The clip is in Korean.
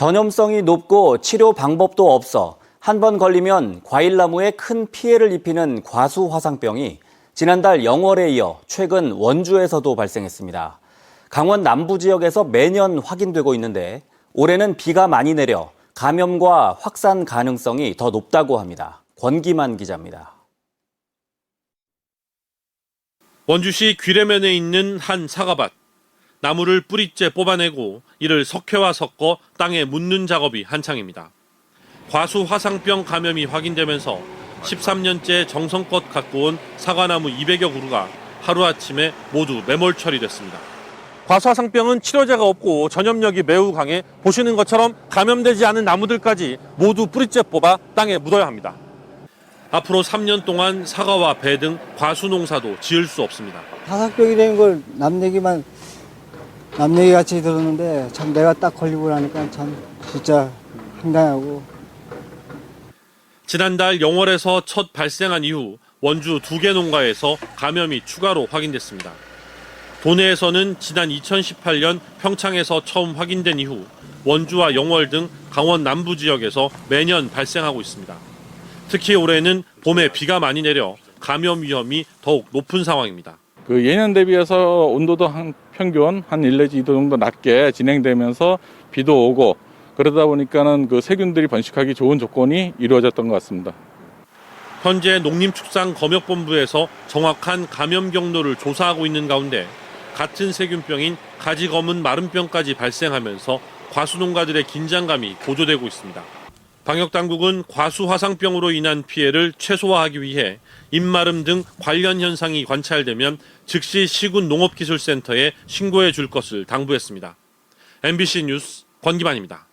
전염성이 높고 치료 방법도 없어 한 번 걸리면 과일나무에 큰 피해를 입히는 과수 화상병이 지난달 영월에 이어 최근 원주에서도 발생했습니다. 강원 남부 지역에서 매년 확인되고 있는데 올해는 비가 많이 내려 감염과 확산 가능성이 더 높다고 합니다. 권기만 기자입니다. 원주시 귀래면에 있는 한 사과밭. 나무를 뿌리째 뽑아내고 이를 석회와 섞어 땅에 묻는 작업이 한창입니다. 과수 화상병 감염이 확인되면서 13년째 정성껏 갖고 온 사과나무 200여 그루가 하루아침에 모두 매몰 처리됐습니다. 과수화상병은 치료제가 없고 전염력이 매우 강해 보시는 것처럼 감염되지 않은 나무들까지 모두 뿌리째 뽑아 땅에 묻어야 합니다. 앞으로 3년 동안 사과와 배 등 과수 농사도 지을 수 없습니다. 화상병이 되는 걸남 얘기만 남 얘기 같이 들었는데 참 내가 딱 걸리고 나니까 참 진짜 황당하고 지난달 영월에서 첫 발생한 이후 원주 두 개 농가에서 감염이 추가로 확인됐습니다. 도내에서는 지난 2018년 평창에서 처음 확인된 이후 원주와 영월 등 강원 남부 지역에서 매년 발생하고 있습니다. 특히 올해는 봄에 비가 많이 내려 감염 위험이 더욱 높은 상황입니다. 그 예년 대비해서 온도도 한 평균 한1 내지 2도 정도 낮게 진행되면서 비도 오고 그러다 보니까는 그 세균들이 번식하기 좋은 조건이 이루어졌던 것 같습니다. 현재 농림축산검역본부에서 정확한 감염 경로를 조사하고 있는 가운데 같은 세균병인 가지 검은 마른병까지 발생하면서 과수농가들의 긴장감이 고조되고 있습니다. 방역 당국은 과수 화상병으로 인한 피해를 최소화하기 위해 입마름 등 관련 현상이 관찰되면 즉시 시군 농업기술센터에 신고해 줄 것을 당부했습니다. MBC 뉴스 권기만입니다.